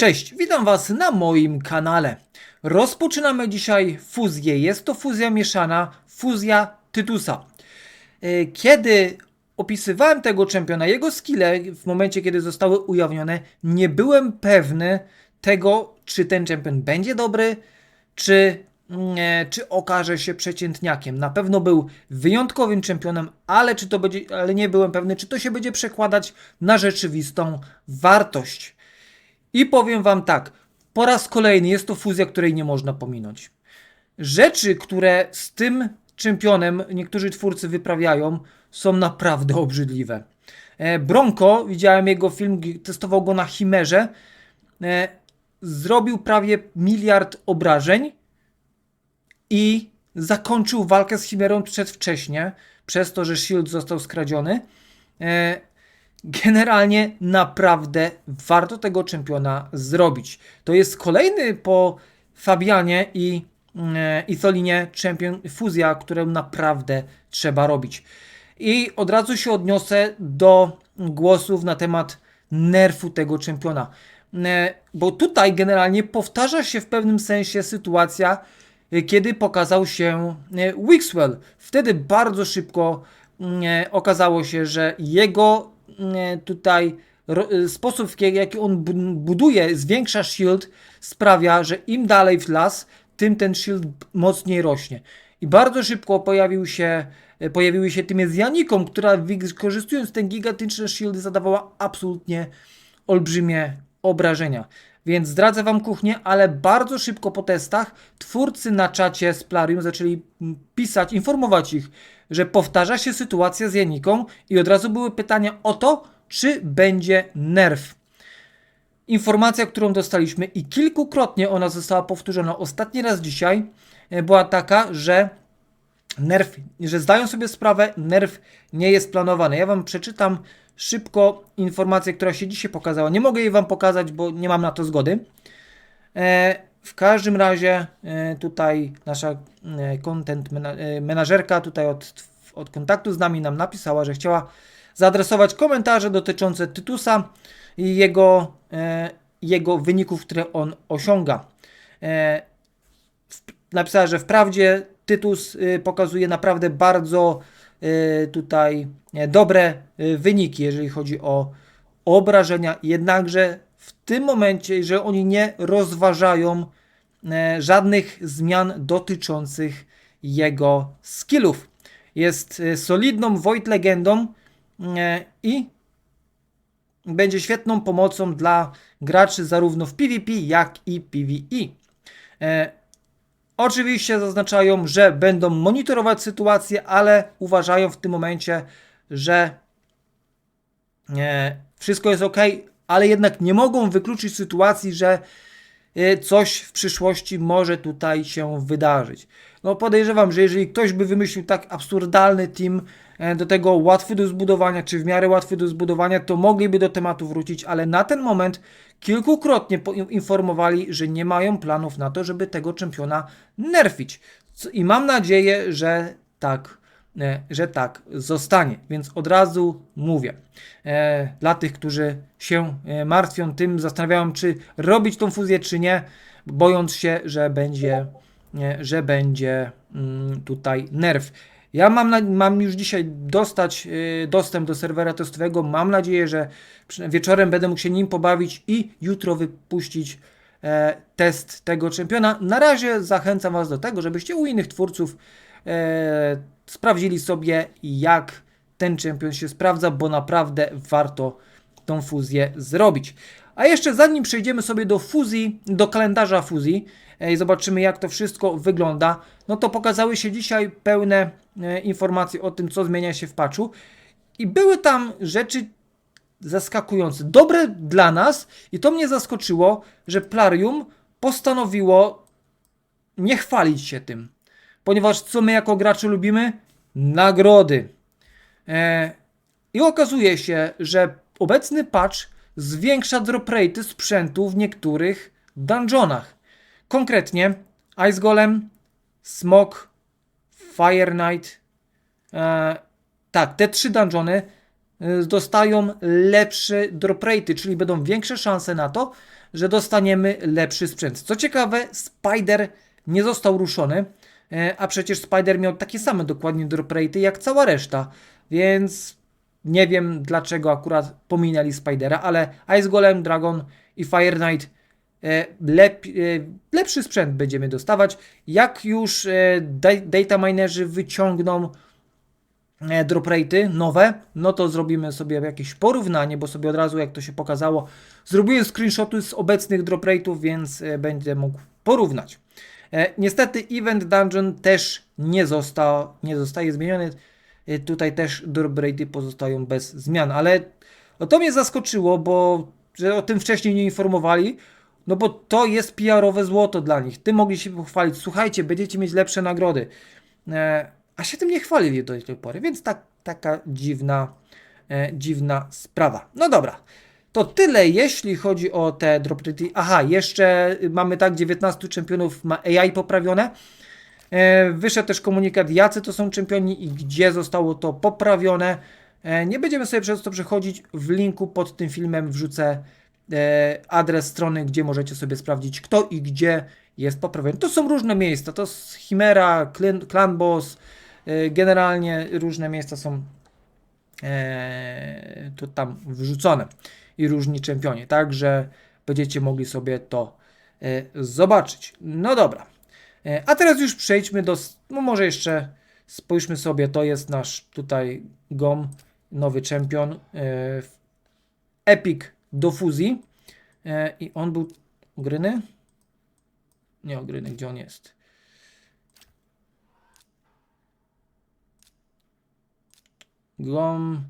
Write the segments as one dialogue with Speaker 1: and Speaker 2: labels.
Speaker 1: Cześć, witam Was na moim kanale. Rozpoczynamy dzisiaj fuzję. Jest to fuzja mieszana, fuzja Tytusa. E, Kiedy opisywałem tego czempiona, jego skille w momencie, kiedy zostały ujawnione, nie byłem pewny tego, czy ten czempion będzie dobry, czy, mm, e, czy okaże się przeciętniakiem. Na pewno był wyjątkowym czempionem, ale, czy to będzie, ale nie byłem pewny, czy to się będzie przekładać na rzeczywistą wartość. I powiem Wam tak, po raz kolejny jest to fuzja, której nie można pominąć. Rzeczy, które z tym czempionem niektórzy twórcy wyprawiają, są naprawdę obrzydliwe. E, Bronco, widziałem jego film, testował go na Chimerze, e, zrobił prawie miliard obrażeń i zakończył walkę z Chimerą przedwcześnie, przez to, że Shield został skradziony. Generalnie naprawdę warto tego czempiona zrobić. To jest kolejny po Fabianie i, e, i Tholinie czempion fuzja, którą naprawdę trzeba robić. I od razu się odniosę do głosów na temat nerfu tego czempiona. E, Bo tutaj generalnie powtarza się w pewnym sensie sytuacja, e, kiedy pokazał się Wixwell. Wtedy bardzo szybko okazało się, że jego tutaj ro- e, sposób, w jaki on bu- buduje, zwiększa shield, sprawia, że im dalej w las, tym ten shield mocniej rośnie. I bardzo szybko pojawił się, e, pojawiły się tymi z Janiką, która wykorzystując ten gigantyczny shield zadawała absolutnie olbrzymie obrażenia. Więc zdradzę Wam kuchnię, ale bardzo szybko po testach twórcy na czacie z Plarium zaczęli pisać, informować ich, że powtarza się sytuacja z Janiką i od razu były pytania o to, czy będzie nerf. Informacja, którą dostaliśmy i kilkukrotnie ona została powtórzona ostatni raz dzisiaj, e, była taka, że nerf, że zdają sobie sprawę, nerf nie jest planowany. Ja Wam przeczytam szybko informację, która się dzisiaj pokazała. Nie mogę jej Wam pokazać, bo nie mam na to zgody. E, w każdym razie e, tutaj nasza e, content mena- menażerka tutaj od, od kontaktu z nami nam napisała, że chciała zaadresować komentarze dotyczące Tytusa i jego, jego wyników, które on osiąga. Napisała, że wprawdzie Tytus y, pokazuje naprawdę bardzo tutaj e, dobre y, wyniki, jeżeli chodzi o obrażenia, jednakże w tym momencie, że oni nie rozważają e, żadnych zmian dotyczących jego skillów. Jest e, solidną Void legendą e, i będzie świetną pomocą dla graczy zarówno w PvP, jak i PvE. Oczywiście zaznaczają, że będą monitorować sytuację, ale uważają w tym momencie, że e, wszystko jest ok, ale jednak nie mogą wykluczyć sytuacji, że e, coś w przyszłości może tutaj się wydarzyć. No podejrzewam, że jeżeli ktoś by wymyślił tak absurdalny team, e, do tego łatwy do zbudowania, czy w miarę łatwy do zbudowania, to mogliby do tematu wrócić, ale na ten moment kilkukrotnie informowali, że nie mają planów na to, żeby tego czempiona nerfić. I mam nadzieję, że tak, e, że tak zostanie. Więc od razu mówię. E, dla tych, którzy się e, martwią tym, zastanawiają, czy robić tą fuzję, czy nie, bojąc się, że będzie, że będzie mm, tutaj nerf. Ja mam, na, mam już dzisiaj dostać e, dostęp do serwera testowego. Mam nadzieję, że wieczorem będę mógł się nim pobawić i jutro wypuścić e, test tego czempiona. Na razie zachęcam Was do tego, żebyście u innych twórców e, sprawdzili sobie, jak ten czempion się sprawdza, bo naprawdę warto tą fuzję zrobić. A jeszcze zanim przejdziemy sobie do fuzji, do kalendarza fuzji i zobaczymy jak to wszystko wygląda, no to pokazały się dzisiaj pełne e, informacje o tym, co zmienia się w patchu i były tam rzeczy zaskakujące, dobre dla nas i to mnie zaskoczyło, że Plarium postanowiło nie chwalić się tym, ponieważ co my jako gracze lubimy? Nagrody. E, I okazuje się, że obecny patch zwiększa drop rate sprzętu w niektórych dungeonach. Konkretnie Ice Golem, Smok, Fire Knight. E, tak, te trzy dungeony y, dostają lepsze drop rate, czyli będą większe szanse na to, że dostaniemy lepszy sprzęt. Co ciekawe, Spider nie został ruszony, e, a przecież Spider miał takie same dokładnie drop rate'y jak cała reszta, więc nie wiem dlaczego akurat pominęli Spidera, ale Ice Golem, Dragon i Fire Knight e, lep, e, lepszy sprzęt będziemy dostawać. Jak już e, da- data minerzy wyciągną drop rate'y nowe, no to zrobimy sobie jakieś porównanie, bo sobie od razu, jak to się pokazało, zrobiłem screenshoty z obecnych drop rate'ów, więc będę mógł porównać. Niestety Event Dungeon też nie, został, nie zostaje zmieniony. E, tutaj też drop rate'y pozostają bez zmian, ale no to mnie zaskoczyło, bo że o tym wcześniej nie informowali, no bo to jest PR-owe złoto dla nich. Ty mogli się pochwalić, słuchajcie, będziecie mieć lepsze nagrody. E, a się tym nie chwalili do tej pory, więc tak, taka dziwna, e, dziwna sprawa. No dobra, to tyle jeśli chodzi o te drop. Aha, jeszcze mamy tak, 19 czempionów ma AI poprawione. E, wyszedł też komunikat, jacy to są czempioni i gdzie zostało to poprawione. E, nie będziemy sobie przez to przechodzić. W linku pod tym filmem wrzucę e, adres strony, gdzie możecie sobie sprawdzić, kto i gdzie jest poprawiony. To są różne miejsca. To jest Chimera, Clan, Boss. Generalnie różne miejsca są tu tam wrzucone i różni czempioni. Także będziecie mogli sobie to zobaczyć. No dobra. E, A teraz już przejdźmy do. No może jeszcze spójrzmy sobie. To jest nasz tutaj GOM, nowy czempion. e, Epic do fuzji. E, I on był. Gryny? Nie ogryny, gdzie on jest? GOM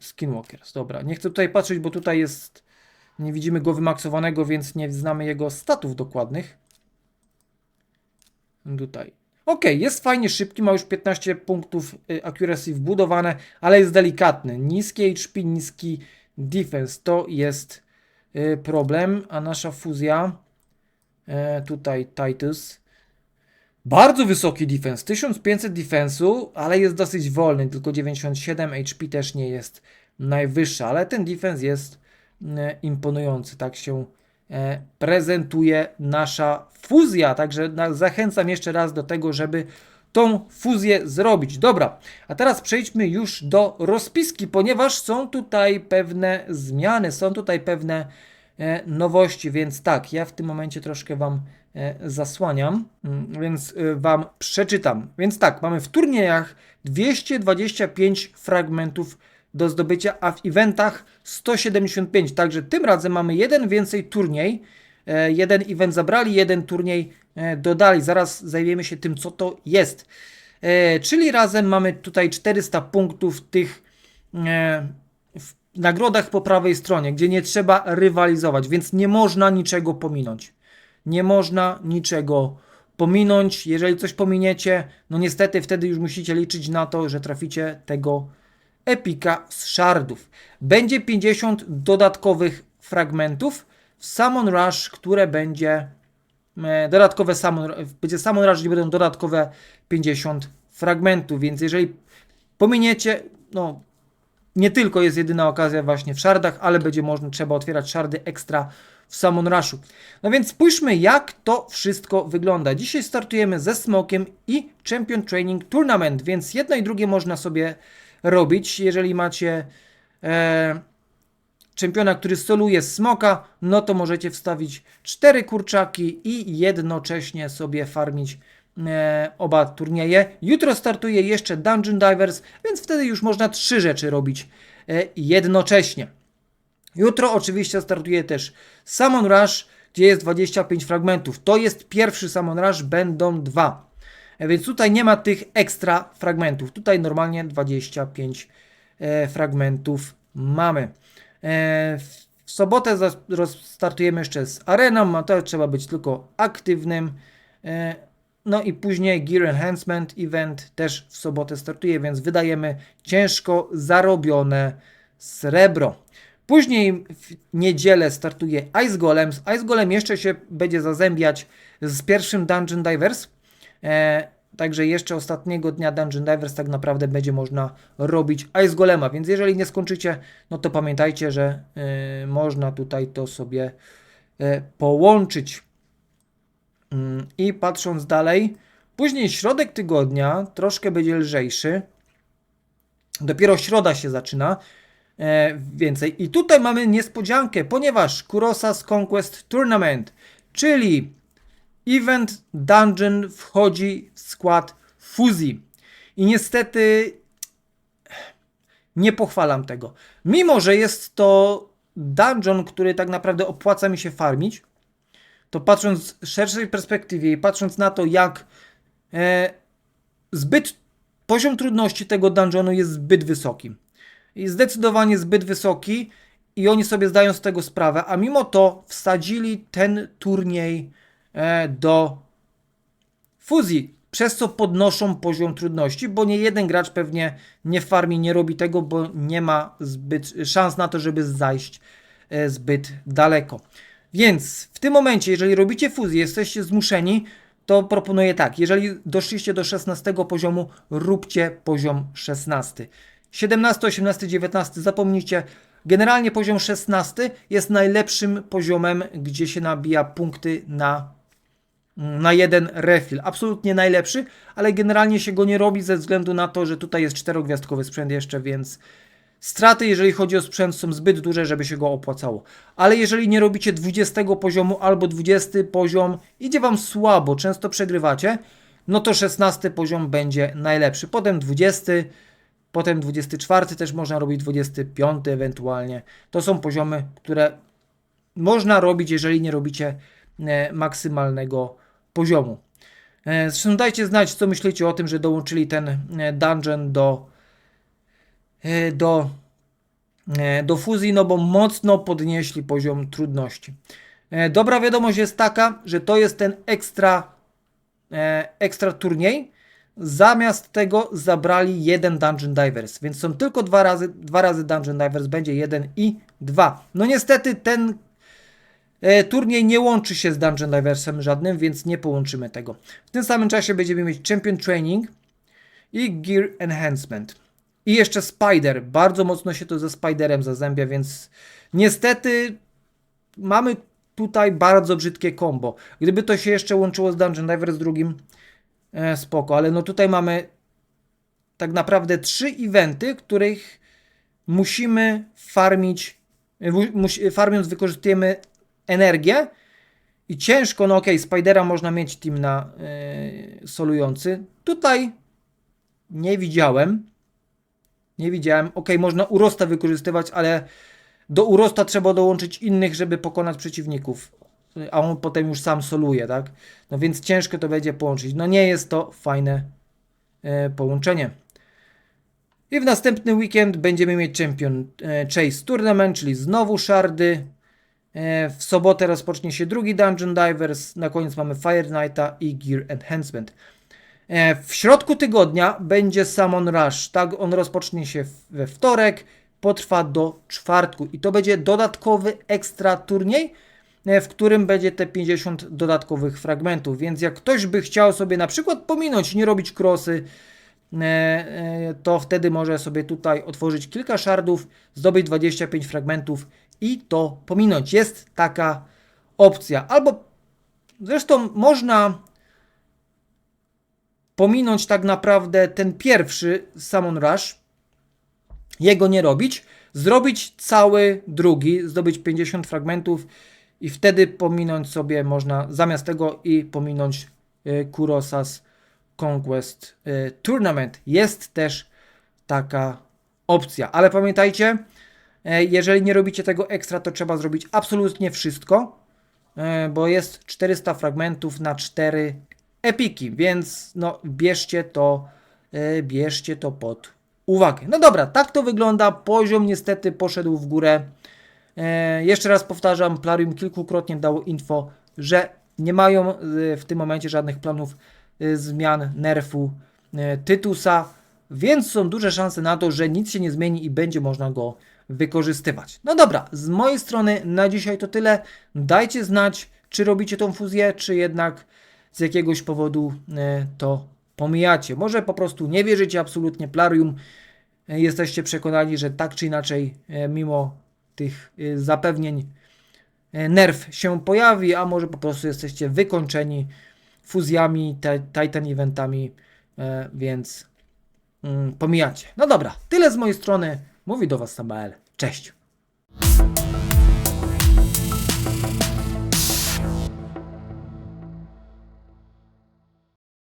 Speaker 1: Skinwalkers. Dobra, nie chcę tutaj patrzeć, bo tutaj jest. Nie widzimy go wymaksowanego, więc nie znamy jego statów dokładnych. Tutaj. Ok, jest fajnie szybki, ma już 15 punktów y, accuracy wbudowane, ale jest delikatny. Niski HP, niski defense. To jest y, problem, a nasza fuzja e, tutaj Titus. Bardzo wysoki defense, 1500 defensu, ale jest dosyć wolny, tylko 97 HP też nie jest najwyższa, ale ten defense jest imponujący, tak się prezentuje nasza fuzja, także zachęcam jeszcze raz do tego, żeby tą fuzję zrobić. Dobra, a teraz przejdźmy już do rozpiski, ponieważ są tutaj pewne zmiany, są tutaj pewne e, nowości, więc tak, ja w tym momencie troszkę Wam e, zasłaniam, mm, więc e, Wam przeczytam. Więc tak, mamy w turniejach 225 fragmentów do zdobycia, a w eventach 175, także tym razem mamy jeden więcej turniej, e, jeden event zabrali, jeden turniej e, dodali. Zaraz zajmiemy się tym, co to jest. E, Czyli razem mamy tutaj 400 punktów tych w nagrodach po prawej stronie, gdzie nie trzeba rywalizować, więc nie można niczego pominąć. Nie można niczego pominąć. Jeżeli coś pominiecie, no niestety wtedy już musicie liczyć na to, że traficie tego epika z shardów. Będzie 50 dodatkowych fragmentów w Summon Rush, które będzie e, dodatkowe Summon, będzie Summon Rush, gdzie będą dodatkowe 50 fragmentów, więc jeżeli pominiecie, no nie tylko jest jedyna okazja właśnie w shardach, ale będzie można, trzeba otwierać shardy ekstra w Summon Rushu. No więc spójrzmy jak to wszystko wygląda. Dzisiaj startujemy ze Smokiem i Champion Training Tournament, więc jedno i drugie można sobie robić. Jeżeli macie e, czempiona, który soluje smoka, no to możecie wstawić cztery kurczaki i jednocześnie sobie farmić e, oba turnieje. Jutro startuje jeszcze Dungeon Divers, więc wtedy już można trzy rzeczy robić e, jednocześnie. Jutro oczywiście startuje też Summon Rush, gdzie jest 25 fragmentów. To jest pierwszy Summon Rush, będą dwa. E, Więc tutaj nie ma tych ekstra fragmentów. Tutaj normalnie 25 e, fragmentów mamy. E, w sobotę startujemy jeszcze z areną, a to trzeba być tylko aktywnym. No i później Gear Enhancement Event też w sobotę startuje, więc wydajemy ciężko zarobione srebro. Później w niedzielę startuje Ice Golem. Z Ice Golem jeszcze się będzie zazębiać z pierwszym Dungeon Divers. E, także jeszcze ostatniego dnia Dungeon Divers tak naprawdę będzie można robić Ice Golema, więc jeżeli nie skończycie, no to pamiętajcie, że e, można tutaj to sobie e, połączyć. Mm, I patrząc dalej, później środek tygodnia troszkę będzie lżejszy. Dopiero środa się zaczyna więcej. I tutaj mamy niespodziankę, ponieważ Kurosas Conquest Tournament, czyli event dungeon wchodzi w skład fuzji. I niestety nie pochwalam tego. Mimo, że jest to dungeon, który tak naprawdę opłaca mi się farmić, to patrząc z szerszej perspektywie i patrząc na to, jak e, zbyt poziom trudności tego dungeonu jest zbyt wysoki. I zdecydowanie zbyt wysoki i oni sobie zdają z tego sprawę, a mimo to wsadzili ten turniej do fuzji, przez co podnoszą poziom trudności, bo nie jeden gracz pewnie nie farmi, nie robi tego, bo nie ma zbyt szans na to, żeby zajść e, zbyt daleko. Więc w tym momencie, jeżeli robicie fuzję, jesteście zmuszeni, to proponuję tak, jeżeli doszliście do 16 poziomu, róbcie poziom 16. 17, 18, 19 zapomnijcie. Generalnie poziom 16 jest najlepszym poziomem, gdzie się nabija punkty na, na jeden refill. Absolutnie najlepszy, ale generalnie się go nie robi ze względu na to, że tutaj jest czterogwiazdkowy sprzęt jeszcze, więc straty, jeżeli chodzi o sprzęt, są zbyt duże, żeby się go opłacało. Ale jeżeli nie robicie 20 poziomu albo 20 poziom, idzie Wam słabo, często przegrywacie, no to 16 poziom będzie najlepszy. Potem 20, potem 24 też można robić, 25 ewentualnie. To są poziomy, które można robić, jeżeli nie robicie e, maksymalnego poziomu. E, Zresztą dajcie znać, co myślicie o tym, że dołączyli ten e, dungeon do e, do, do fuzji, no bo mocno podnieśli poziom trudności. Dobra wiadomość jest taka, że to jest ten ekstra, ekstra turniej. Zamiast tego zabrali jeden Dungeon Divers, więc są tylko dwa razy, dwa razy Dungeon Divers, będzie jeden i dwa. No niestety ten turniej nie łączy się z Dungeon Diversem żadnym, więc nie połączymy tego. W tym samym czasie będziemy mieć Champion Training i Gear Enhancement. I jeszcze Spider. Bardzo mocno się to ze Spiderem zazębia, więc niestety mamy tutaj bardzo brzydkie combo. Gdyby to się jeszcze łączyło z Dungeon Diver z drugim, e, spoko, ale no tutaj mamy tak naprawdę trzy eventy, których musimy farmić, e, musi- farmiąc wykorzystujemy energię i ciężko, no okej, Spidera można mieć team na e, solujący. Tutaj nie widziałem. Nie widziałem. Ok, można urosta wykorzystywać, ale do urosta trzeba dołączyć innych, żeby pokonać przeciwników. A on potem już sam soluje, tak? No więc ciężko to będzie połączyć. No nie jest to fajne e, połączenie. I w następny weekend będziemy mieć Champion e, Chase Tournament, czyli znowu szardy. E, w sobotę rozpocznie się drugi Dungeon Divers. Na koniec mamy Fire Knighta i Gear Enhancement. E, W środku tygodnia będzie Summon Rush. Tak, on rozpocznie się we wtorek, potrwa do czwartku i to będzie dodatkowy ekstra turniej, e, w którym będzie te 50 dodatkowych fragmentów. Więc jak ktoś by chciał sobie na przykład pominąć, nie robić krosy, to wtedy może sobie tutaj otworzyć kilka shardów, zdobyć 25 fragmentów i to pominąć. Jest taka opcja. Albo zresztą można pominąć tak naprawdę ten pierwszy Summon Rush, jego nie robić, zrobić cały drugi, zdobyć 50 fragmentów i wtedy pominąć sobie można, zamiast tego i pominąć y, Kurosas Conquest y, Tournament. Jest też taka opcja, ale pamiętajcie, jeżeli nie robicie tego ekstra, to trzeba zrobić absolutnie wszystko, e, bo jest 400 fragmentów na 4 epiki, więc no bierzcie to, e, bierzcie to pod uwagę. No dobra, tak to wygląda. Poziom niestety poszedł w górę. E, jeszcze raz powtarzam, Plarium kilkukrotnie dało info, że nie mają e, w tym momencie żadnych planów e, zmian nerfu e, Tytusa, więc są duże szanse na to, że nic się nie zmieni i będzie można go wykorzystywać. No dobra, z mojej strony na dzisiaj to tyle. Dajcie znać, czy robicie tą fuzję, czy jednak z jakiegoś powodu e, to pomijacie. Może po prostu nie wierzycie absolutnie Plarium, e, jesteście przekonani, że tak czy inaczej, e, mimo tych zapewnień, nerw się pojawi, a może po prostu jesteście wykończeni fuzjami, Titan eventami, więc mm, pomijacie. No dobra, tyle z mojej strony. Mówi do Was Sabael. Cześć.